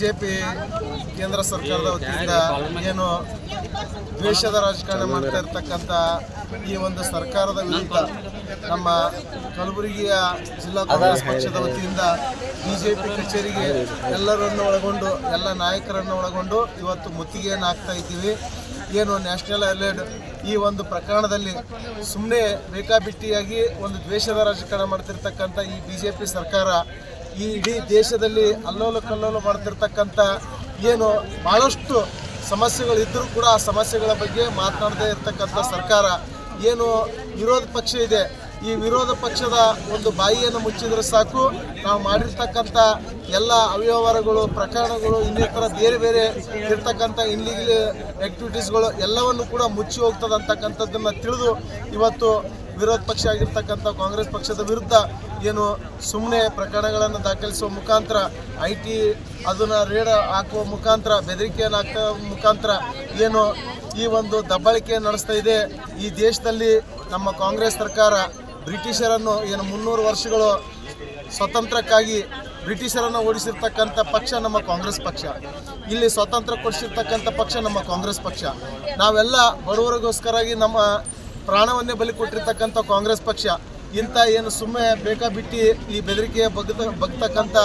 BJP ಕೇಂದ್ರ ಸರ್ಕಾರದ ವತಿಯಿಂದ ಏನು ದ್ವೇಷದ ರಾಜಕಾರಣ ಮಾಡ್ತಾ ಇರ್ತಕ್ಕಂಥ ಈ ಒಂದು ಸರ್ಕಾರದ ವಿರುದ್ಧ ನಮ್ಮ ಕಲಬುರಗಿಯ ಜಿಲ್ಲಾ ಕಾಂಗ್ರೆಸ್ ಪಕ್ಷದ ವತಿಯಿಂದ ಬಿಜೆಪಿ ಕಚೇರಿಗೆ ಎಲ್ಲರನ್ನು ಒಳಗೊಂಡು, ಎಲ್ಲ ನಾಯಕರನ್ನು ಒಳಗೊಂಡು ಇವತ್ತು ಮುತ್ತಿಗೆಯನ್ನು ಹಾಕ್ತಾ ಇದ್ದೀವಿ. ಏನು ನ್ಯಾಷನಲ್ ಅಲರ್ಡ್ ಈ ಒಂದು ಪ್ರಕರಣದಲ್ಲಿ ಸುಮ್ಮನೆ ಬೇಕಾಬಿಟ್ಟಿಯಾಗಿ ಒಂದು ದ್ವೇಷದ ರಾಜಕಾರಣ ಮಾಡ್ತಿರ್ತಕ್ಕಂಥ ಈ ಬಿಜೆಪಿ ಸರ್ಕಾರ ಈ ಇಡೀ ದೇಶದಲ್ಲಿ ಅಲ್ಲೋಲ ಕಲ್ಲೋಲ ಮಾಡ್ತಿರ್ತಕ್ಕಂಥ ಏನು ಭಾಳಷ್ಟು ಸಮಸ್ಯೆಗಳಿದ್ದರೂ ಕೂಡ ಆ ಸಮಸ್ಯೆಗಳ ಬಗ್ಗೆ ಮಾತನಾಡದೇ ಇರತಕ್ಕಂಥ ಸರ್ಕಾರ ಏನು ವಿರೋಧ ಪಕ್ಷ ಇದೆ. ಈ ವಿರೋಧ ಪಕ್ಷದ ಒಂದು ಬಾಯಿಯನ್ನು ಮುಚ್ಚಿದ್ರೆ ಸಾಕು. ನಾವು ಮಾಡಿರ್ತಕ್ಕಂಥ ಎಲ್ಲ ಅವ್ಯವಹಾರಗಳು, ಪ್ರಕರಣಗಳು, ಇನ್ನಿತರ ಬೇರೆ ಬೇರೆ ಇರ್ತಕ್ಕಂಥ ಇನ್ಲೀಗಲ್ ಆ್ಯಕ್ಟಿವಿಟೀಸ್ಗಳು ಎಲ್ಲವನ್ನು ಕೂಡ ಮುಚ್ಚಿ ಹೋಗ್ತದೆ ಅಂತಕ್ಕಂಥದ್ದನ್ನು ತಿಳಿದು ಇವತ್ತು ವಿರೋಧ ಪಕ್ಷ ಆಗಿರ್ತಕ್ಕಂಥ ಕಾಂಗ್ರೆಸ್ ಪಕ್ಷದ ವಿರುದ್ಧ ಏನು ಸುಮ್ಮನೆ ಪ್ರಕರಣಗಳನ್ನು ದಾಖಲಿಸುವ ಮುಖಾಂತರ ಐ ಟಿ ಅದನ್ನು ರೇಡ್ ಹಾಕುವ ಮುಖಾಂತರ, ಬೆದರಿಕೆಯನ್ನು ಹಾಕುವ ಮುಖಾಂತರ ಏನು ಈ ಒಂದು ದಬ್ಬಳಿಕೆ ನಡೆಸ್ತಾ ಇದೆ. ಈ ದೇಶದಲ್ಲಿ ನಮ್ಮ ಕಾಂಗ್ರೆಸ್ ಸರ್ಕಾರ ಬ್ರಿಟಿಷರನ್ನು ಏನು ಮುನ್ನೂರು ವರ್ಷಗಳು ಸ್ವತಂತ್ರಕ್ಕಾಗಿ ಬ್ರಿಟಿಷರನ್ನು ಓಡಿಸಿರ್ತಕ್ಕಂಥ ಪಕ್ಷ ನಮ್ಮ ಕಾಂಗ್ರೆಸ್ ಪಕ್ಷ. ಇಲ್ಲಿ ಸ್ವಾತಂತ್ರ್ಯ ಕೊಡಿಸಿರ್ತಕ್ಕಂಥ ಪಕ್ಷ ನಮ್ಮ ಕಾಂಗ್ರೆಸ್ ಪಕ್ಷ. ನಾವೆಲ್ಲ ಬಡವರಿಗೋಸ್ಕರಾಗಿ ನಮ್ಮ ಪ್ರಾಣವನ್ನೇ ಬಲಿ ಕೊಟ್ಟಿರ್ತಕ್ಕಂಥ ಕಾಂಗ್ರೆಸ್ ಪಕ್ಷ, ಇಂಥ ಏನು ಸುಮ್ಮನೆ ಬೇಕಾಬಿಟ್ಟಿ ಈ ಬೆದರಿಕೆಯ ಬಗ್ದ ಬಗ್ತಕ್ಕಂಥ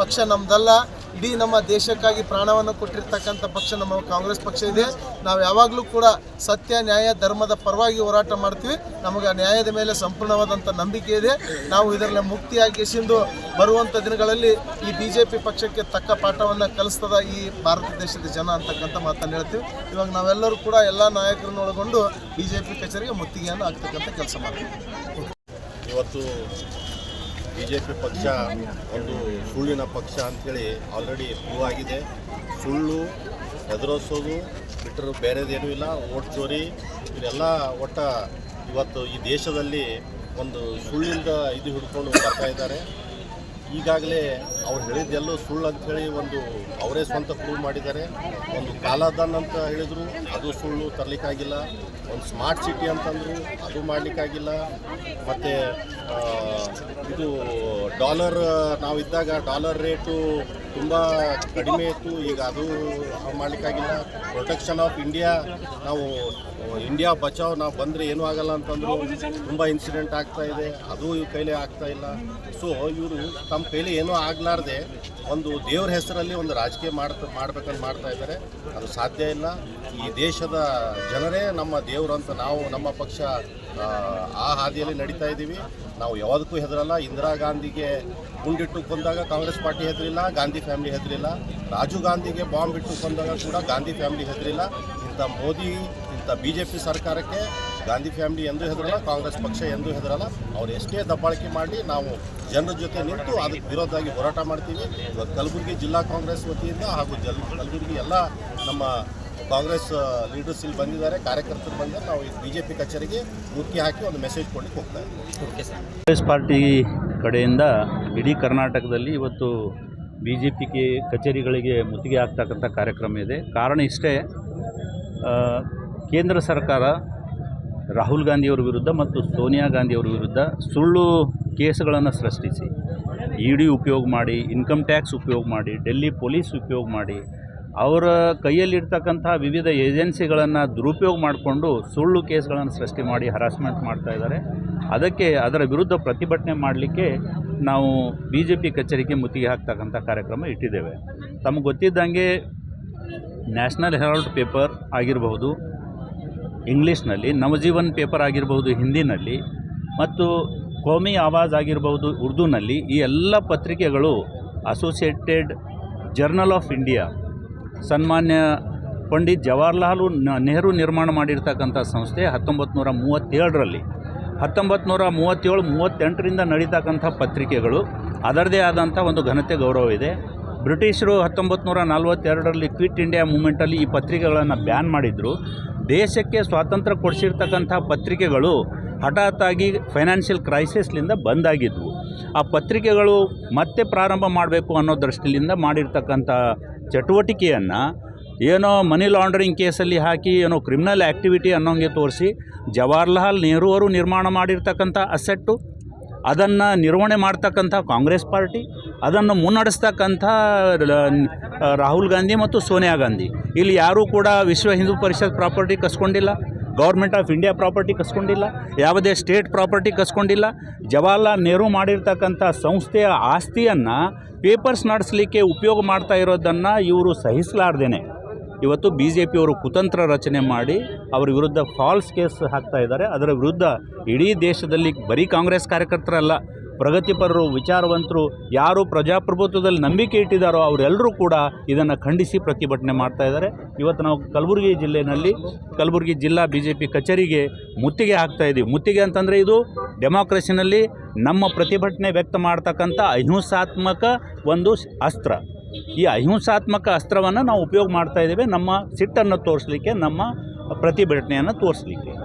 ಪಕ್ಷ ನಮ್ದಲ್ಲ. ಇಡೀ ನಮ್ಮ ದೇಶಕ್ಕಾಗಿ ಪ್ರಾಣವನ್ನು ಕೊಟ್ಟಿರ್ತಕ್ಕಂಥ ಪಕ್ಷ ನಮ್ಮ ಕಾಂಗ್ರೆಸ್ ಪಕ್ಷ ಇದೆ. ನಾವು ಯಾವಾಗಲೂ ಕೂಡ ಸತ್ಯ, ನ್ಯಾಯ, ಧರ್ಮದ ಪರವಾಗಿ ಹೋರಾಟ ಮಾಡ್ತೀವಿ. ನಮಗೆ ನ್ಯಾಯದ ಮೇಲೆ ಸಂಪೂರ್ಣವಾದಂಥ ನಂಬಿಕೆ ಇದೆ. ನಾವು ಇದರಲ್ಲಿ ಮುಕ್ತಿಯಾಗಿ ಎಸೆಂದು ಬರುವಂಥ ದಿನಗಳಲ್ಲಿ ಈ ಬಿ ಜೆ ಪಿ ಪಕ್ಷಕ್ಕೆ ತಕ್ಕ ಪಾಠವನ್ನು ಕಲಿಸ್ತದ ಈ ಭಾರತ ದೇಶದ ಜನ ಅಂತಕ್ಕಂಥ ಮಾತನ್ನು ಹೇಳ್ತೀವಿ. ಇವಾಗ ನಾವೆಲ್ಲರೂ ಕೂಡ ಎಲ್ಲ ನಾಯಕರನ್ನು ಒಳಗೊಂಡು ಬಿ ಜೆ ಪಿ ಕಚೇರಿಗೆ ಮುತ್ತಿಗೆಯನ್ನು ಹಾಕ್ತಕ್ಕಂಥ ಕೆಲಸ ಮಾಡ್ತೀವಿ. ಇವತ್ತು ಬಿ ಜೆ ಪಿ ಪಕ್ಷ ಒಂದು ಸುಳ್ಳಿನ ಪಕ್ಷ ಅಂಥೇಳಿ ಆಲ್ರೆಡಿ ಪ್ರೂವ್ ಆಗಿದೆ. ಸುಳ್ಳು ಎದುರಿಸೋದು ಬಿಟ್ಟರೆ ಬೇರೆದೇನೂ ಇಲ್ಲ. ಓಟ್ ಚೋರಿ, ಇವರೆಲ್ಲ ಒಟ್ಟ ಇವತ್ತು ಈ ದೇಶದಲ್ಲಿ ಒಂದು ಸುಳ್ಳಿಂದ ಇದು ಹಿಡ್ಕೊಂಡು ಬರ್ತಾ ಇದ್ದಾರೆ. ಈಗಾಗಲೇ ಅವ್ರು ಹೇಳಿದ್ದೆಲ್ಲೋ ಸುಳ್ಳು ಅಂಥೇಳಿ ಒಂದು ಅವರೇ ಸ್ವಂತ ಪ್ರೂವ್ ಮಾಡಿದ್ದಾರೆ. ಒಂದು ಕಾಲದನ್ ಅಂತ ಹೇಳಿದರು, ಅದು ಸುಳ್ಳು ತರಲಿಕ್ಕಾಗಿಲ್ಲ. ಒಂದು ಸ್ಮಾರ್ಟ್ ಸಿಟಿ ಅಂತಂದರು, ಅದು ಮಾಡಲಿಕ್ಕಾಗಿಲ್ಲ. ಮತ್ತು ಇದು ಡಾಲರ್, ನಾವಿದ್ದಾಗ ಡಾಲರ್ ರೇಟು ತುಂಬ ಕಡಿಮೆ ಇತ್ತು. ಈಗ ಅದು ಮಾಡಲಿಕ್ಕಾಗಿಲ್ಲ. ಪ್ರೊಟೆಕ್ಷನ್ ಆಫ್ ಇಂಡಿಯಾ, ನಾವು, ಇಂಡಿಯಾ ಬಚಾವ್, ನಾವು ಬಂದರೆ ಏನೂ ಆಗಲ್ಲ ಅಂತಂದರು ತುಂಬ ಇನ್ಸಿಡೆಂಟ್ ಆಗ್ತಾ ಇದೆ. ಅದು ಇವ್ರ ಕೈಲೇ ಆಗ್ತಾ ಇಲ್ಲ. ಸೊ, ಇವರು ತಮ್ಮ ಕೈಲಿ ಏನೂ ಆಗ್ಲಾರ್ದೆ ಒಂದು ದೇವ್ರ ಹೆಸರಲ್ಲಿ ಒಂದು ರಾಜಕೀಯ ಮಾಡ್ತಾ ಮಾಡ್ಬೇಕಂತ ಮಾಡ್ತಾ ಇದ್ದಾರೆ. ಅದು ಸಾಧ್ಯ ಇಲ್ಲ. ಈ ದೇಶದ ಜನರೇ ನಮ್ಮ ದೇವರು ಅಂತ ನಾವು ನಮ್ಮ ಪಕ್ಷ ಆ, ಹಾದಿಯಲ್ಲಿ ನಡೀತಾ ಇದ್ದೀವಿ. ನಾವು ಯಾವುದಕ್ಕೂ ಹೆದರಲ್ಲ. ಇಂದಿರಾ ಗಾಂಧಿಗೆ ಗುಂಡಿಟ್ಟು ಕೊಂದಾಗ ಕಾಂಗ್ರೆಸ್ ಪಾರ್ಟಿ ಹೆದರಿಲ್ಲ ಗಾಂಧಿ ಫ್ಯಾಮಿಲಿ ಹೆದರಿಲ್ಲ. ರಾಜೀವ್ ಗಾಂಧಿಗೆ ಬಾಂಬ್ ಇಟ್ಟು ಕೊಂದಾಗ ಕೂಡ ಗಾಂಧಿ ಫ್ಯಾಮಿಲಿ ಹೆದರಿಲ್ಲ. ಇಂಥ ಮೋದಿ ಇಂಥ ಬಿ ಜೆ ಪಿ ಸರ್ಕಾರಕ್ಕೆ ಗಾಂಧಿ ಫ್ಯಾಮಿಲಿ ಎಂದೂ ಹೆದರಲ್ಲ, ಕಾಂಗ್ರೆಸ್ ಪಕ್ಷ ಎಂದೂ ಹೆದರಲ್ಲ. ಅವ್ರು ಎಷ್ಟೇ ದಬ್ಬಾಳಿಕೆ ಮಾಡಿ ನಾವು ಜನರ ಜೊತೆ ನಿಂತು ಅದಕ್ಕೆ ವಿರೋಧವಾಗಿ ಹೋರಾಟ ಮಾಡ್ತೀವಿ. ಇವತ್ತು ಕಲಬುರಗಿ ಜಿಲ್ಲಾ ಕಾಂಗ್ರೆಸ್ ವತಿಯಿಂದ ಹಾಗೂ ಜಲ್, ಕಲಬುರಗಿ ಎಲ್ಲ ನಮ್ಮ ಕಾಂಗ್ರೆಸ್ ಲೀಡರ್ಸ್ ಇಲ್ಲಿ ಬಂದಿದ್ದಾರೆ, ಕಾರ್ಯಕರ್ತರು ಬಂದಿದ್ದಾರೆ. ನಾವು ಬಿ ಜೆ ಪಿ ಕಚೇರಿಗೆ ಮುಖ್ಯ ಹಾಕಿ ಒಂದು ಮೆಸೇಜ್ ಕೊಡ್ಲಿಕ್ಕೆ ಹೋಗ್ತಾ ಇದ್ದೀವಿ. ಕಾಂಗ್ರೆಸ್ ಪಾರ್ಟಿ ಕಡೆಯಿಂದ ಇಡೀ ಕರ್ನಾಟಕದಲ್ಲಿ ಇವತ್ತು ಬಿ ಜೆ ಪಿ ಕಚೇರಿಗಳಿಗೆ ಮುತ್ತಿಗೆ ಆಗ್ತಕ್ಕಂಥ ಕಾರ್ಯಕ್ರಮ ಇದೆ. ಕಾರಣ ಇಷ್ಟೇ ಕೇಂದ್ರ ಸರ್ಕಾರ ರಾಹುಲ್ ಗಾಂಧಿಯವರ ವಿರುದ್ಧ ಮತ್ತು ಸೋನಿಯಾ ಗಾಂಧಿಯವರ ವಿರುದ್ಧ ಸುಳ್ಳು ಕೇಸುಗಳನ್ನು ಸೃಷ್ಟಿಸಿ ಇ ಡಿ ಉಪಯೋಗ ಮಾಡಿ, ಇನ್ಕಮ್ ಟ್ಯಾಕ್ಸ್ ಉಪಯೋಗ ಮಾಡಿ, ಡೆಲ್ಲಿ ಪೊಲೀಸ್ ಉಪಯೋಗ ಮಾಡಿ, ಅವರ ಕೈಯಲ್ಲಿರ್ತಕ್ಕಂಥ ವಿವಿಧ ಏಜೆನ್ಸಿಗಳನ್ನು ದುರುಪಯೋಗ ಮಾಡಿಕೊಂಡು ಸುಳ್ಳು ಕೇಸ್ಗಳನ್ನು ಸೃಷ್ಟಿ ಮಾಡಿ, ಹರಾಸ್ಮೆಂಟ್ ಮಾಡ್ತಾ ಇದ್ದಾರೆ. ಅದಕ್ಕೆ ಅದರ ವಿರುದ್ಧ ಪ್ರತಿಭಟನೆ ಮಾಡಲಿಕ್ಕೆ ನಾವು ಬಿ ಜೆ ಪಿ ಕಚೇರಿಗೆ ಮುತ್ತಿಗೆ ಹಾಕ್ತಕ್ಕಂಥ ಕಾರ್ಯಕ್ರಮ ಇಟ್ಟಿದ್ದೇವೆ. ತಮಗೆ ಗೊತ್ತಿದ್ದಂಗೆ ನ್ಯಾಷನಲ್ ಹೆರಾಲ್ಡ್ ಪೇಪರ್ ಆಗಿರಬಹುದು ಇಂಗ್ಲೀಷ್ನಲ್ಲಿ, ನವಜೀವನ್ ಪೇಪರ್ ಆಗಿರ್ಬೋದು ಹಿಂದಿನಲ್ಲಿ, ಮತ್ತು ಕೋಮಿ ಆವಾಜ್ ಆಗಿರ್ಬೋದು ಉರ್ದುನಲ್ಲಿ, ಈ ಎಲ್ಲ ಪತ್ರಿಕೆಗಳು ಅಸೋಸಿಯೇಟೆಡ್ ಜರ್ನಲ್ ಆಫ್ ಇಂಡಿಯಾ ಸನ್ಮಾನ್ಯ ಪಂಡಿತ್ ಜವಾಹರ್ಲಾಲ್ ನೆಹರು ನಿರ್ಮಾಣ ಮಾಡಿರ್ತಕ್ಕಂಥ ಸಂಸ್ಥೆ ಹತ್ತೊಂಬತ್ತು ನೂರ ಮೂವತ್ತೇಳರಲ್ಲಿ. ಹತ್ತೊಂಬತ್ತು ನೂರ ಮೂವತ್ತೇಳು, ಮೂವತ್ತೆಂಟರಿಂದ ನಡೀತಕ್ಕಂಥ ಪತ್ರಿಕೆಗಳು ಅದರದೇ ಆದಂಥ ಒಂದು ಘನತೆ ಗೌರವ ಇದೆ. ಬ್ರಿಟಿಷರು ಹತ್ತೊಂಬತ್ತು ನೂರ ನಲ್ವತ್ತೆರಡರಲ್ಲಿ ಕ್ವಿಟ್ ಇಂಡಿಯಾ ಮೂಮೆಂಟಲ್ಲಿ ಈ ಪತ್ರಿಕೆಗಳನ್ನು ಬ್ಯಾನ್ ಮಾಡಿದರು. ದೇಶಕ್ಕೆ ಸ್ವಾತಂತ್ರ್ಯ ಕೊಡಿಸಿರ್ತಕ್ಕಂಥ ಪತ್ರಿಕೆಗಳು ಹಠಾತ್ತಾಗಿ ಫೈನಾನ್ಷಿಯಲ್ ಕ್ರೈಸಿಸ್ಲಿಂದ ಬಂದಾಗಿದ್ವು. ಆ ಪತ್ರಿಕೆಗಳು ಮತ್ತೆ ಪ್ರಾರಂಭ ಮಾಡಬೇಕು ಅನ್ನೋ ದೃಷ್ಟಿಯಿಂದ ಮಾಡಿರ್ತಕ್ಕಂಥ ಚಟುವಟಿಕೆಯನ್ನು ಏನೋ ಮನಿ ಲಾಂಡ್ರಿಂಗ್ ಕೇಸಲ್ಲಿ ಹಾಕಿ, ಏನೋ ಕ್ರಿಮಿನಲ್ ಆ್ಯಕ್ಟಿವಿಟಿ ಅನ್ನೋಂಗೆ ತೋರಿಸಿ ಜವಾಹರ್ಲಾಲ್ ನೆಹರು ಅವರು ನಿರ್ಮಾಣ ಮಾಡಿರ್ತಕ್ಕಂಥ ಅಸೆಟ್ಟು ಅದನ್ನು ನಿರ್ವಹಣೆ ಮಾಡ್ತಕ್ಕಂಥ ಕಾಂಗ್ರೆಸ್ ಪಾರ್ಟಿ, ಅದನ್ನು ಮುನ್ನಡೆಸ್ತಕ್ಕಂಥ ರಾಹುಲ್ ಗಾಂಧಿ ಮತ್ತು ಸೋನಿಯಾ ಗಾಂಧಿ. ಇಲ್ಲಿ ಯಾರೂ ಕೂಡ ವಿಶ್ವ ಹಿಂದೂ ಪರಿಷತ್ ಪ್ರಾಪರ್ಟಿ ಕಸ್ಕೊಂಡಿಲ್ಲ, ಗೌರ್ಮೆಂಟ್ ಆಫ್ ಇಂಡಿಯಾ ಪ್ರಾಪರ್ಟಿ ಕಸ್ಕೊಂಡಿಲ್ಲ, ಯಾವುದೇ ಸ್ಟೇಟ್ ಪ್ರಾಪರ್ಟಿ ಕಸ್ಕೊಂಡಿಲ್ಲ. ಜವಾಹರ್ಲಾಲ್ ನೆಹರು ಮಾಡಿರ್ತಕ್ಕಂಥ ಸಂಸ್ಥೆಯ ಆಸ್ತಿಯನ್ನು ಪೇಪರ್ಸ್ ನಡೆಸಲಿಕ್ಕೆ ಉಪಯೋಗ ಮಾಡ್ತಾ ಇರೋದನ್ನು ಇವರು ಸಹಿಸಲಾರ್ದೇನೆ. ಇವತ್ತು ಬಿ ಜೆ ಪಿಯವರು ಕುತಂತ್ರ ರಚನೆ ಮಾಡಿ ಅವರ ವಿರುದ್ಧ ಫಾಲ್ಸ್ ಕೇಸ್ ಹಾಕ್ತಾ ಇದ್ದಾರೆ. ಅದರ ವಿರುದ್ಧ ಇಡೀ ದೇಶದಲ್ಲಿ ಬರೀ ಕಾಂಗ್ರೆಸ್ ಕಾರ್ಯಕರ್ತರಲ್ಲ, ಪ್ರಗತಿಪರರು, ವಿಚಾರವಂತರು, ಯಾರು ಪ್ರಜಾಪ್ರಭುತ್ವದಲ್ಲಿ ನಂಬಿಕೆ ಇಟ್ಟಿದ್ದಾರೋ ಅವರೆಲ್ಲರೂ ಕೂಡ ಇದನ್ನು ಖಂಡಿಸಿ ಪ್ರತಿಭಟನೆ ಮಾಡ್ತಾ ಇದ್ದಾರೆ. ಇವತ್ತು ನಾವು ಕಲಬುರಗಿ ಜಿಲ್ಲೆಯಲ್ಲಿ, ಕಲಬುರಗಿ ಜಿಲ್ಲಾ ಬಿ ಜೆ ಪಿ ಕಚೇರಿಗೆ ಮುತ್ತಿಗೆ ಹಾಕ್ತಾ ಇದ್ದೀವಿ ಮುತ್ತಿಗೆ ಅಂತಂದರೆ ಇದು ಡೆಮಾಕ್ರಸಿನಲ್ಲಿ ನಮ್ಮ ಪ್ರತಿಭಟನೆ ವ್ಯಕ್ತ ಮಾಡ್ತಕ್ಕಂಥ ಅಹಿಂಸಾತ್ಮಕ ಒಂದು ಅಸ್ತ್ರ. ಈ ಅಹಿಂಸಾತ್ಮಕ ಅಸ್ತ್ರವನ್ನು ನಾವು ಉಪಯೋಗ ಮಾಡ್ತಾ ಇದ್ದೇವೆ. ನಮ್ಮ ಸಿಟ್ಟನ್ನು ತೋರಿಸಲಿಕ್ಕೆ ನಮ್ಮ ಪ್ರತಿಭಟನೆಯನ್ನು ತೋರಿಸಲಿಕ್ಕೆ.